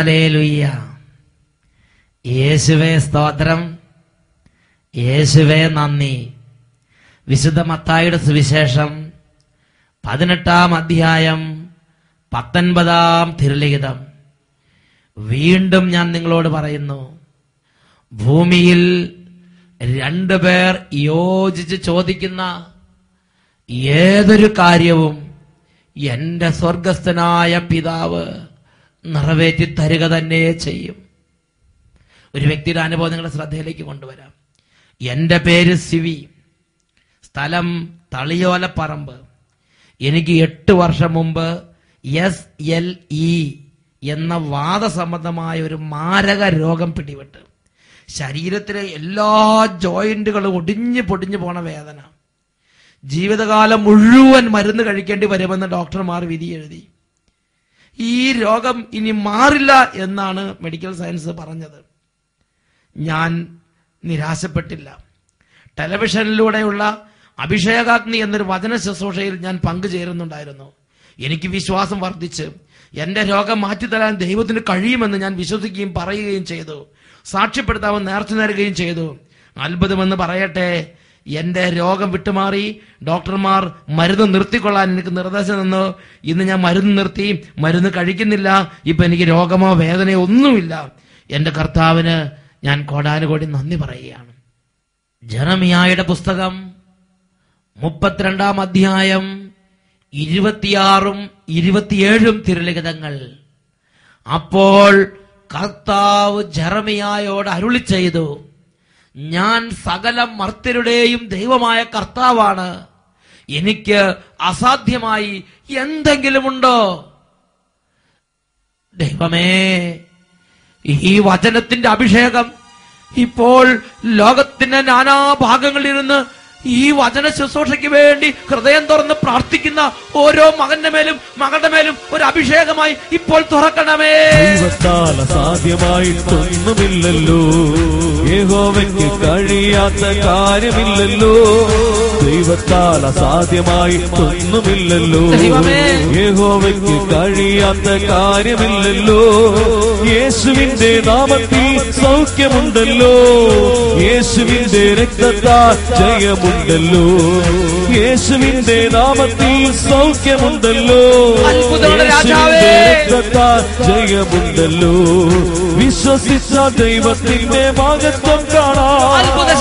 Hallelujah യേശുവേ സ്തോത്രം. യേശുവേ നന്ദി. വിശുദ്ധ മത്തായുടെ സുവിശേഷം പതിനെട്ടാം അധ്യായം പത്തൊൻപതാം തിരുലിഖിതം. വീണ്ടും ഞാൻ നിങ്ങളോട് പറയുന്നു ഭൂമിയിൽ രണ്ടു പേർ യോജിച്ച് ചോദിക്കുന്ന ഏതൊരു കാര്യവും എന്റെ സ്വർഗസ്ഥനായ പിതാവ് നിറവേറ്റി തരിക തന്നെ ചെയ്യും. ഒരു വ്യക്തിയുടെ അനുഭവം നിങ്ങളുടെ ശ്രദ്ധയിലേക്ക് കൊണ്ടുവരാം. എന്റെ പേര് സിവി. സ്ഥലം തളിയോലപ്പറമ്പ്. എനിക്ക് എട്ട് വർഷം മുമ്പ് എസ് എൽ ഇ എന്ന വാദസംബന്ധമായ ഒരു മാരക രോഗം പിടിപെട്ട്. ശരീരത്തിലെ എല്ലാ ജോയിന്റുകളും ഒടിഞ്ഞു പൊടിഞ്ഞു പോണ വേദന. ജീവിതകാലം മുഴുവൻ മരുന്ന് കഴിക്കേണ്ടി വരുമെന്ന് ഡോക്ടർമാർ വിധി എഴുതി ഈ രോഗം ഇനി മാറില്ല എന്നാണ് മെഡിക്കൽ സയൻസ് പറഞ്ഞത്. ഞാൻ നിരാശപ്പെട്ടില്ല. ടെലിവിഷനിലൂടെയുള്ള അഭിഷേകാഗ്നി എന്നൊരു വചന ശുശ്രൂഷയിൽ ഞാൻ പങ്കുചേരുന്നുണ്ടായിരുന്നു. എനിക്ക് വിശ്വാസം വർദ്ധിച്ച് എന്റെ രോഗം മാറ്റിത്തരാൻ ദൈവത്തിന് കഴിയുമെന്ന് ഞാൻ വിശ്വസിക്കുകയും പറയുകയും ചെയ്തു. സാക്ഷ്യപ്പെടുത്താമെന്ന് നേർച്ച നേരുകയും ചെയ്തു. അത്ഭുതമെന്ന് പറയട്ടെ എന്റെ രോഗം വിട്ടുമാറി ഡോക്ടർമാർ മരുന്ന് നിർത്തിക്കൊള്ളാൻ എനിക്ക് നിർദ്ദേശം തന്നു. ഇന്ന് ഞാൻ മരുന്ന് നിർത്തി മരുന്ന് കഴിക്കുന്നില്ല. ഇപ്പൊ എനിക്ക് രോഗമോ വേദനയോ ഒന്നുമില്ല. എന്റെ കർത്താവിന് ഞാൻ കോടാനുകോടി നന്ദി പറയുകയാണ്. ജനമിയായുടെ പുസ്തകം മുപ്പത്തിരണ്ടാം അധ്യായം ഇരുപത്തിയാറും ഇരുപത്തിയേഴും തിരുലിഖിതങ്ങൾ. അപ്പോൾ കർത്താവ് ജറമിയായോട് അരുളി ചെയ്തു ഞാൻ സകല മർത്തരുടെയും ദൈവമായ കർത്താവാണ്. എനിക്ക് അസാധ്യമായി എന്തെങ്കിലുമുണ്ടോ? ദൈവമേ ഈ വചനത്തിന്റെ അഭിഷേകം ഇപ്പോൾ ലോകത്തിന്റെ നാനാഭാഗങ്ങളിൽ നിന്ന് ഈ വചന ശുശ്രൂഷയ്ക്ക് വേണ്ടി ഹൃദയം തുറന്ന് പ്രാർത്ഥിക്കുന്ന ഓരോ മകന്റെ മേലും മകളുടെ മേലും ഒരു അഭിഷേകമായി ഇപ്പോൾ തുറക്കണമേ. സാധ്യമായിട്ടൊന്നുമില്ലല്ലോ ഏകോവയ്ക്ക് കഴിയാത്ത കാര്യമില്ലല്ലോ. ദൈവത്താൽ അസാധ്യമായിട്ടൊന്നുമില്ലല്ലോ. യഹോവയ്ക്ക് കഴിയാത്ത കാര്യമില്ലല്ലോ. യേശുവിന്റെ നാമത്തിൽ സൗഖ്യമുണ്ടല്ലോ. യേശുവിന്റെ രക്തത്താൽ ജയമുണ്ടല്ലോ യേശുവിന്റെ നാമത്തിൽ സൗഖ്യമുണ്ടല്ലോ. ജയമുണ്ടല്ലോ. വിശ്വസിച്ച ദൈവത്തിന്റെ ഭാഗത്വം കാണാം.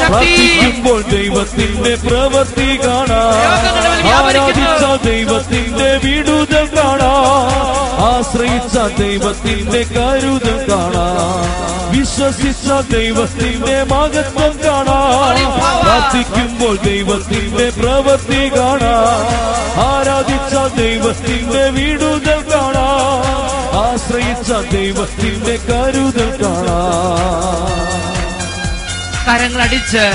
പ്രാർത്ഥിക്കുമ്പോൾ ദൈവത്തിന്റെ പ്രവൃത്തി കാണാം. ആരാധിച്ച ദൈവത്തിന്റെ വിടുതൽ കാണാം. ആശ്രയിച്ച ദൈവത്തിന്റെ കരുതൽ കാണാം. വിശ്വസിച്ച ദൈവത്തിന്റെ മഹത്വം കാണാം. പ്രാർത്ഥിക്കുമ്പോൾ ദൈവത്തിന്റെ പ്രവൃത്തി കാണാം. ആരാധിച്ച ദൈവത്തിന്റെ വീടുകൾ കാണാം. ആശ്രയിച്ച ദൈവത്തിന്റെ കരുതൽ കാണാം. കരങ്ങളടിച്ച്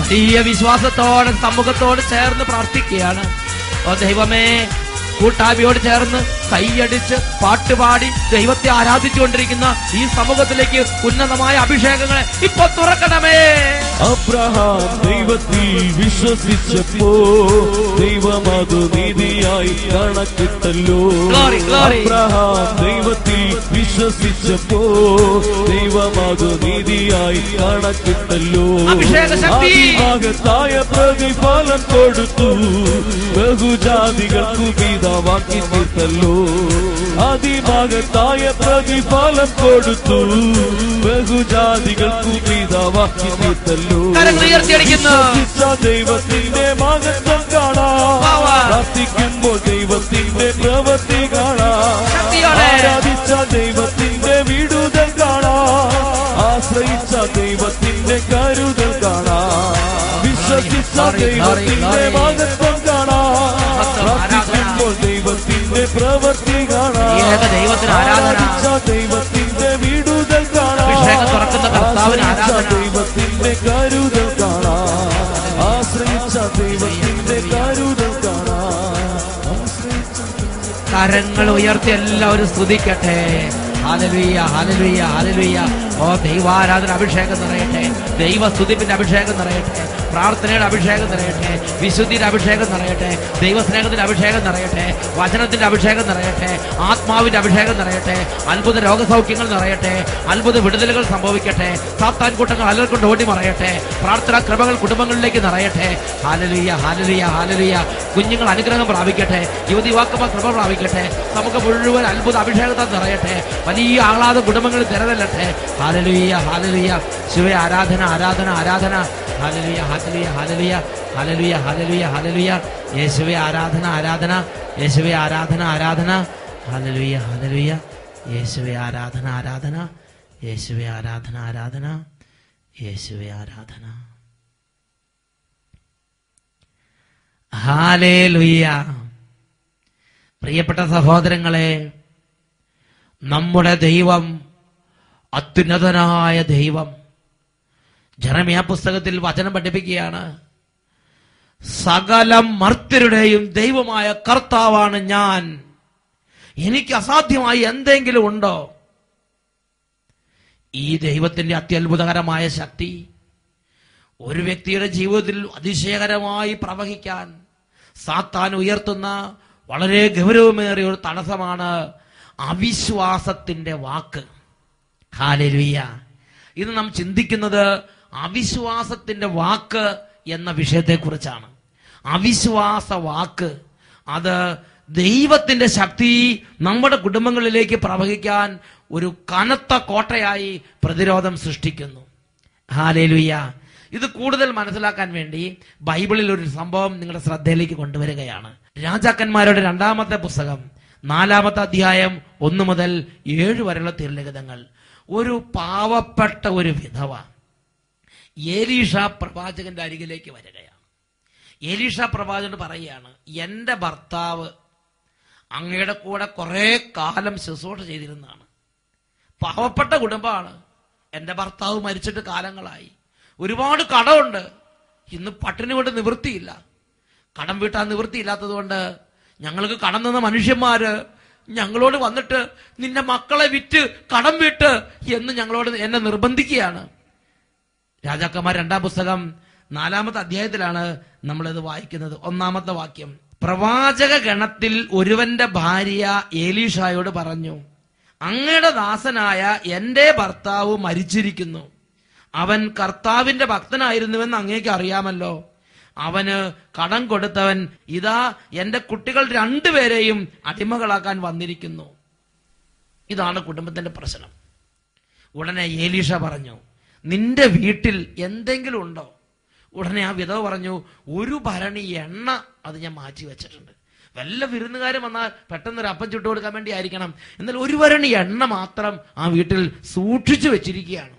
വലിയ വിശ്വാസത്തോടെ സമൂഹത്തോട് ചേർന്ന് പ്രാർത്ഥിക്കുകയാണ്. ദൈവമേ കൂട്ടായ്മയോട് ചേർന്ന് കൈയടിച്ച് പാട്ടുപാടി ദൈവത്തെ ആരാധിച്ചുകൊണ്ടിരിക്കുന്ന ഈ സമൂഹത്തിലേക്ക് ഉന്നതമായ അഭിഷേകങ്ങളെ ഇപ്പൊ തുറക്കണമേ. അബ്രഹാം ദൈവത്തിൽ വിശ്വസിച്ചപ്പോ ദൈവമതു നീതിയായി കണക്കിട്ടല്ലോ. അബ്രഹാം ദൈവത്തിൽ വിശ്വസിച്ചപ്പോ ദൈവമതു നീതിയായി കണക്കിട്ടല്ലോ. അതിമഹത്തായ പ്രതിഫലം കൊടുത്തു. ബഹുജാതികൾക്കു പിതാവാക്കി തീർത്തല്ലോ. അതിമഹത്തായ പ്രതിഫലം കൊടുത്തു. ബഹുജാതികൾക്കു പിതാവാക്കി തീർത്തല്ലോ ദൈവത്തിന്റെ മഹത്വം കാണാം. പ്രാർത്ഥിക്കുമ്പോൾ ദൈവത്തിന്റെ പ്രവൃത്തി കാണാം. ആരാധിച്ച ദൈവത്തിന്റെ വിടുതൽ കാണാം. ആശ്രയിച്ച ദൈവത്തിന്റെ കരുതൽ കാണാ. വിശ്വസിച്ച ദൈവത്തിന്റെ glory. ദൈവത്തിന്റെ പ്രവൃത്തി കാണാം. ദൈവത്തിന് ആരാധിച്ച ദൈവത്തിന്റെ വിടുതൽ കാണാം. തുറക്കുന്ന കർത്താവിന് ദൈവത്തിന്റെ കരുതൽ കാണാം. ആശ്രയിച്ച ദൈവത്തിന്റെ കരുതൽ കാണാം. കരങ്ങൾ ഉയർത്തി എല്ലാവരും സ്തുതിക്കട്ടെ. ഹാലലുയ്യ ഹാലലുയ്യ ഹാലലുയ്യ ഓ ദൈവാരാധന അഭിഷേകം നിറയട്ടെ. ദൈവ സ്തുതിപ്പിന്റെ അഭിഷേകം നിറയട്ടെ. പ്രാർത്ഥനയുടെ അഭിഷേകം നിറയട്ടെ വിശുദ്ധിയുടെ അഭിഷേകം നിറയട്ടെ ദൈവസ്നേഹത്തിന്റെ അഭിഷേകം നിറയട്ടെ വചനത്തിന്റെ അഭിഷേകം നിറയട്ടെ ആത്മാവിന്റെ അഭിഷേകം നിറയട്ടെ അത്ഭുത രോഗസൗഖ്യങ്ങൾ നിറയട്ടെ അത്ഭുത വിടുതലുകൾ സംഭവിക്കട്ടെ സാത്താൻ കൂട്ടങ്ങൾ അലർക്കൊണ്ട് ഓടി മറയട്ടെ പ്രാർത്ഥനാ ക്രമകൾ കുടുംബങ്ങളിലേക്ക് നിറയട്ടെ. ഹാലലിയ ഹാലലിയ ഹാലലിയ. കുഞ്ഞുങ്ങൾ അനുഗ്രഹം പ്രാപിക്കട്ടെ യുവതി യുവാക്കന്മാർ കൃപ പ്രാപിക്കട്ടെ നമുക്ക് മുഴുവൻ അത്ഭുത അഭിഷേകത്താൽ നിറയട്ടെ വലിയ ആഹ്ലാദ കുടുംബങ്ങൾ തിരതല്ലട്ടെ ഹാലലിയ ഹാലലിയ. ശിവ ആരാധന ആരാധന ആരാധന. ഹാലലിയ ഹാലലുയ ഹാലലുയ ഹാലലുയ ഹാലലുയ ഹാലലുയ. യേശുവെ ആരാധന ആരാധന. യേശുവെ ആരാധന ആരാധന. ഹാലലുയ ഹാലലുയ. യേശുവെ ആരാധന ആരാധന. യേശുവെ ആരാധന ആരാധന. യേശുവെ ആരാധന. പ്രിയപ്പെട്ട സഹോദരങ്ങളെ നമ്മുടെ ദൈവം അത്യുന്നതനായ ദൈവം ജറമിയ പുസ്തകത്തിൽ വചനം പഠിപ്പിക്കുകയാണ്. സകല മർത്യരുടെയും ദൈവമായ കർത്താവാണ് ഞാൻ. എനിക്ക് അസാധ്യമായി എന്തെങ്കിലും ഉണ്ടോ? ഈ ദൈവത്തിന്റെ അത്യത്ഭുതകരമായ ശക്തി ഒരു വ്യക്തിയുടെ ജീവിതത്തിൽ അതിശയകരമായി പ്രവഹിക്കാൻ സാത്താൻ ഉയർത്തുന്ന വളരെ ഗൗരവമേറിയ ഒരു തടസ്സമാണ് അവിശ്വാസത്തിന്റെ വാക്ക്. ഹാലലുയ്യ ഇത് നാം ചിന്തിക്കുന്നത് അവിശ്വാസത്തിന്റെ വാക്ക് എന്ന വിഷയത്തെക്കുറിച്ചാണ്. അവിശ്വാസ വാക്ക് അത് ദൈവത്തിന്റെ ശക്തി നമ്മുടെ കുടുംബങ്ങളിലേക്ക് പ്രവഹിക്കാൻ ഒരു കനത്ത കോട്ടയായി പ്രതിരോധം സൃഷ്ടിക്കുന്നു. ഹാലേലുയ്യ ഇത് കൂടുതൽ മനസ്സിലാക്കാൻ വേണ്ടി ബൈബിളിൽ ഒരു സംഭവം നിങ്ങളുടെ ശ്രദ്ധയിലേക്ക് കൊണ്ടുവരികയാണ്. രാജാക്കന്മാരുടെ രണ്ടാമത്തെ പുസ്തകം നാലാമത്തെ അധ്യായം ഒന്ന് മുതൽ ഏഴ് വരെയുള്ള തിരുലിഖിതങ്ങൾ. ഒരു പാവപ്പെട്ട ഒരു വിധവ ഏലീഷ പ്രവാചകന്റെ അരികിലേക്ക് വരികയാണ്. ഏലീഷ പ്രവാചകൻ പറയുകയാണ് എന്റെ ഭർത്താവ് അങ്ങയുടെ കൂടെ കുറെ കാലം ശുശ്രൂഷ ചെയ്തിരുന്നതാണ്. പാവപ്പെട്ട കുടുംബമാണ്. എന്റെ ഭർത്താവ് മരിച്ചിട്ട് കാലങ്ങളായി. ഒരുപാട് കടമുണ്ട്. ഇന്ന് പട്ടിണി കൊണ്ട് നിവൃത്തിയില്ല. കടം വീട്ടാൻ നിവൃത്തിയില്ലാത്തത് കൊണ്ട് ഞങ്ങൾക്ക് കടം തന്ന മനുഷ്യന്മാര് ഞങ്ങളോട് വന്നിട്ട് നിന്റെ മക്കളെ വിറ്റ് കടം വിട്ട് എന്ന് ഞങ്ങളോട് എന്നെ നിർബന്ധിക്കുകയാണ്. രാജാക്കന്മാർ രണ്ടാം പുസ്തകം നാലാമത്തെ അധ്യായത്തിലാണ് നമ്മളിത് വായിക്കുന്നത്. ഒന്നാമത്തെ വാക്യം. പ്രവാചക ഗണത്തിൽ ഒരുവന്റെ ഭാര്യ ഏലീഷായോട് പറഞ്ഞു അങ്ങയുടെ ദാസനായ എന്റെ ഭർത്താവ് മരിച്ചിരിക്കുന്നു. അവൻ കർത്താവിന്റെ ഭക്തനായിരുന്നുവെന്ന് അങ്ങേക്ക് അറിയാമല്ലോ. അവന് കടം കൊടുത്തവൻ ഇതാ എന്റെ കുട്ടികൾ രണ്ടുപേരെയും അടിമകളാക്കാൻ വന്നിരിക്കുന്നു. ഇതാണ് കുടുംബത്തിന്റെ പ്രശ്നം. ഉടനെ ഏലീഷ പറഞ്ഞു നിന്റെ വീട്ടിൽ എന്തെങ്കിലും ഉണ്ടോ? ഉടനെ ആ വിധവ പറഞ്ഞു ഒരു ഭരണി എണ്ണ അത് ഞാൻ മാറ്റി വെച്ചിട്ടുണ്ട്. വല്ല വിരുന്നുകാരൻ വന്നാൽ പെട്ടെന്ന് ഒരു അപ്പം ചുട്ടു കൊടുക്കാൻ വേണ്ടി ആയിരിക്കണം എന്നാൽ ഒരു ഭരണി എണ്ണ മാത്രം ആ വീട്ടിൽ സൂക്ഷിച്ചു വെച്ചിരിക്കുകയാണ്.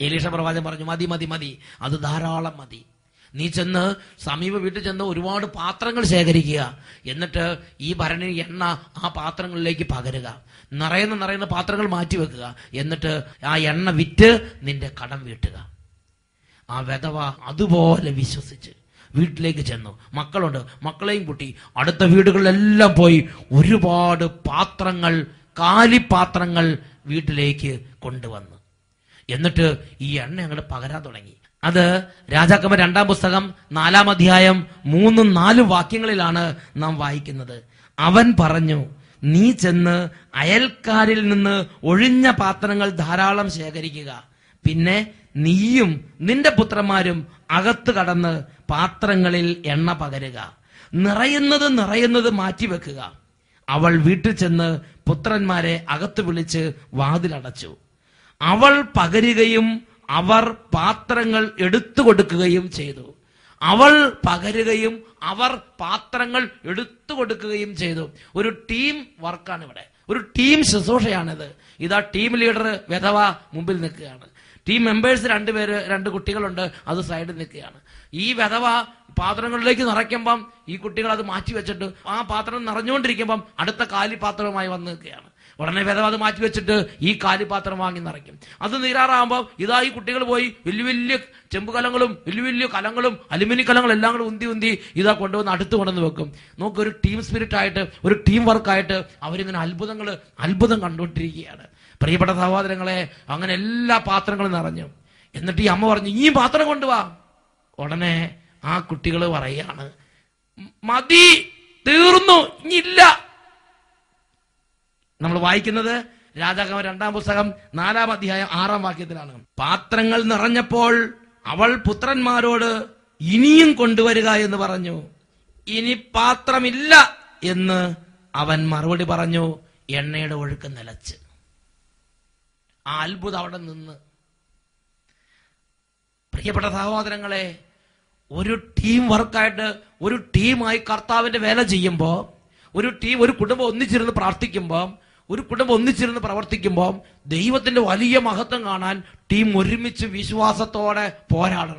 എലീഷ പ്രവാചകൻ പറഞ്ഞു മതി മതി മതി. അത് ധാരാളം മതി. നീ ചെന്ന് സമീപ വീട്ടിൽ ചെന്ന് ഒരുപാട് പാത്രങ്ങൾ ശേഖരിക്കുക. എന്നിട്ട് ഈ ഭരണി എണ്ണ ആ പാത്രങ്ങളിലേക്ക് പകരുക. നിറയുന്ന നിറയുന്ന പാത്രങ്ങൾ മാറ്റി വെക്കുക. എന്നിട്ട് ആ എണ്ണ വിറ്റ് നിന്റെ കടം വീട്ടുക. ആ വിധവ അതുപോലെ വിശ്വസിച്ച് വീട്ടിലേക്ക് ചെന്നു. മക്കളുണ്ട്. മക്കളെയും കൂട്ടി അടുത്ത വീടുകളിലെല്ലാം പോയി ഒരുപാട് പാത്രങ്ങൾ കാലിപ്പാത്രങ്ങൾ വീട്ടിലേക്ക് കൊണ്ടുവന്നു. എന്നിട്ട് ഈ എണ്ണ അങ്ങോട്ട് പകരാൻ തുടങ്ങി. അത് രാജാക്കന്മാർ രണ്ടാം പുസ്തകം നാലാം അധ്യായം മൂന്നും നാല് വാക്യങ്ങളിലാണ് നാം വായിക്കുന്നത്. അവൻ പറഞ്ഞു നീ ചെന്ന് അയൽക്കാരിൽ നിന്ന് ഒഴിഞ്ഞ പാത്രങ്ങൾ ധാരാളം ശേഖരിക്കുക. പിന്നെ നീയും നിന്റെ പുത്രന്മാരും അകത്ത് കടന്ന് പാത്രങ്ങളിൽ എണ്ണ പകരുക. നിറയുന്നത് നിറയുന്നത് മാറ്റിവെക്കുക. അവൾ വീട്ടിൽ ചെന്ന് പുത്രന്മാരെ അകത്ത് വിളിച്ച് വാതിലടച്ചു. അവൾ പകരുകയും അവർ പാത്രങ്ങൾ എടുത്തു കൊടുക്കുകയും ചെയ്തു. അവൾ പകരുകയും അവർ പാത്രങ്ങൾ എടുത്തു കൊടുക്കുകയും ചെയ്തു. ഒരു ടീം വർക്കാണ് ഇവിടെ ഒരു ടീം ശുശ്രൂഷയാണിത്. ഇതാ ടീം ലീഡർ വിധവ മുമ്പിൽ നിൽക്കുകയാണ്. ടീം മെമ്പേഴ്സ് രണ്ടുപേര് രണ്ട് കുട്ടികളുണ്ട് അത് സൈഡിൽ നിൽക്കുകയാണ്. ഈ വിധവ പാത്രങ്ങളിലേക്ക് നിറയ്ക്കുമ്പം ഈ കുട്ടികൾ അത് മാറ്റി വെച്ചിട്ട് ആ പാത്രം നിറഞ്ഞുകൊണ്ടിരിക്കുമ്പം അടുത്ത കാലിപാത്രവുമായി വന്ന് നിൽക്കുകയാണ്. ഉടനെ വിധവ അത് മാറ്റി വെച്ചിട്ട് ഈ കാലിപാത്രം വാങ്ങി നിറയ്ക്കും. അത് നീരാറാകുമ്പോൾ ഇതാ ഈ കുട്ടികൾ പോയി വലിയ വലിയ ചെമ്പ് കലങ്ങളും വലിയ വലിയ കലങ്ങളും അലുമിനി കലങ്ങളും എല്ലാം കൂടെ ഉന്തി ഉന്തി ഇതാ കൊണ്ടുവന്ന് അടുത്ത് കൊണ്ടുവന്ന് വെക്കും. നമുക്ക് ഒരു ടീം സ്പിരിറ്റ് ആയിട്ട് ഒരു ടീം വർക്കായിട്ട് അവരിങ്ങനെ അത്ഭുതങ്ങൾ അത്ഭുതം കണ്ടുകൊണ്ടിരിക്കുകയാണ്. പ്രിയപ്പെട്ട സഹോദരങ്ങളെ അങ്ങനെ എല്ലാ പാത്രങ്ങളും നിറഞ്ഞു. എന്നിട്ട് ഈ അമ്മ പറഞ്ഞു ഈ പാത്രം കൊണ്ടുവാ. ഉടനെ ആ കുട്ടികൾ പറയാണ് മതി തീർന്നു ഇനിയില്ല നമ്മൾ വായിക്കുന്നത് രാജാക്കന്മാർ രണ്ടാം പുസ്തകം നാലാം അധ്യായം ആറാം വാക്യത്തിലാണ്. പാത്രങ്ങൾ നിറഞ്ഞപ്പോൾ അവൾ പുത്രന്മാരോട് ഇനിയും കൊണ്ടുവരിക എന്ന് പറഞ്ഞു. ഇനി പാത്രമില്ല എന്ന് അവൻ മറുപടി പറഞ്ഞു എണ്ണയുടെ ഒഴുക്ക് നിലച്ച്. ആ അത്ഭുതം അവിടെ നിന്ന്. പ്രിയപ്പെട്ട സഹോദരങ്ങളെ ഒരു ടീം വർക്കായിട്ട് ഒരു ടീമായി കർത്താവിന്റെ വേല ചെയ്യുമ്പോൾ ഒരു ടീം ഒരു കുടുംബം ഒന്നിച്ചിരുന്ന് പ്രാർത്ഥിക്കുമ്പോൾ ഒരു കുടുംബം ഒന്നിച്ചിരുന്ന് പ്രവർത്തിക്കുമ്പോൾ ദൈവത്തിന്റെ വലിയ മഹത്വം കാണാൻ ടീം ഒരുമിച്ച് വിശ്വാസത്തോടെ പോരാടണം.